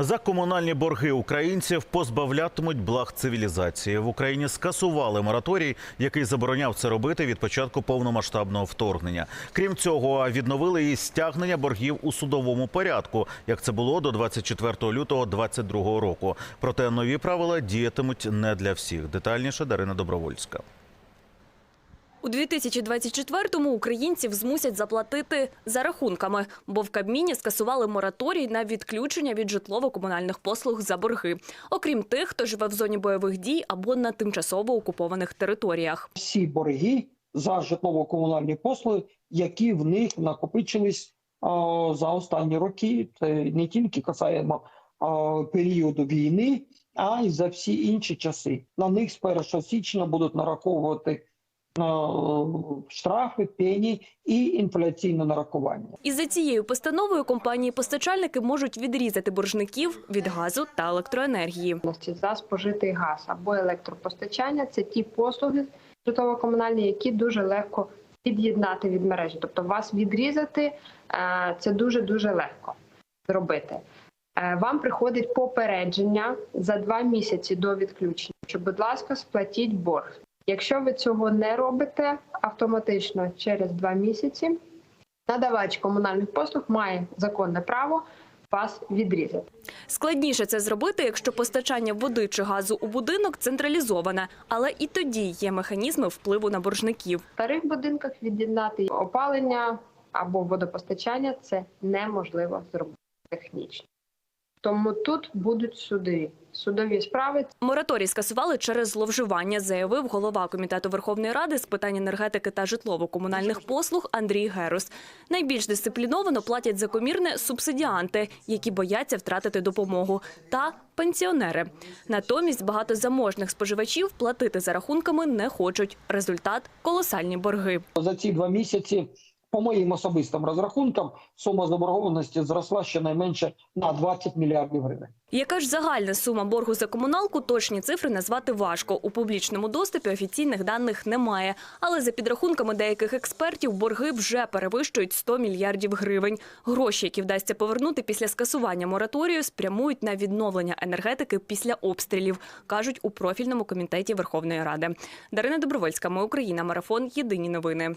За комунальні борги українців позбавлятимуть благ цивілізації. В Україні скасували мораторій, який забороняв це робити від початку повномасштабного вторгнення. Крім цього, відновили і стягнення боргів у судовому порядку, як це було до 24 лютого 2022 року. Проте нові правила діятимуть не для всіх. Детальніше Дарина Добровольська. У 2024-му українців змусять заплатити за рахунками, бо в Кабміні скасували мораторій на відключення від житлово-комунальних послуг за борги, окрім тих, хто живе в зоні бойових дій або на тимчасово окупованих територіях. всі борги за житлово-комунальні послуги, які в них накопичились за останні роки. Це не тільки касаємо періоду війни, а й за всі інші часи. На них з 1 січня будуть нараховувати штрафи, пені і інфляційне нарахування. І за цією постановою компанії-постачальники можуть відрізати боржників від газу та електроенергії. за спожитий газ або електропостачання це ті послуги житлово-комунальні, які дуже легко під'єднати від мережі. Тобто вас відрізати е, це дуже дуже легко зробити. Е, Вам приходить попередження за два місяці до відключення, що, будь ласка, сплатіть борг. Якщо ви цього не робите, автоматично через два місяці надавач комунальних послуг має законне право вас відрізати. Складніше це зробити, якщо постачання води чи газу у будинок централізоване, але і тоді є механізми впливу на боржників. В старих будинках від'єднати опалення або водопостачання це неможливо зробити технічно. Тому тут будуть суди. Судові справи Мораторій скасували через зловживання, заявив голова комітету Верховної Ради з питань енергетики та житлово-комунальних послуг Андрій Герус. Найбільш дисципліновано платять за комірне субсидіанти, які бояться втратити допомогу, та пенсіонери. Натомість багато заможних споживачів платити за рахунками не хочуть. Результат колосальні борги. За ці два місяці, по моїм особистим розрахункам, сума заборгованості зросла щонайменше на 20 мільярдів гривень. Яка ж загальна сума боргу за комуналку, точні цифри назвати важко. У публічному доступі офіційних даних немає. Але за підрахунками деяких експертів, борги вже перевищують 100 мільярдів гривень. Гроші, які вдасться повернути після скасування мораторію, спрямують на відновлення енергетики після обстрілів, кажуть у профільному комітеті Верховної Ради. Дарина Добровольська, ми Україна, марафон. Єдині новини.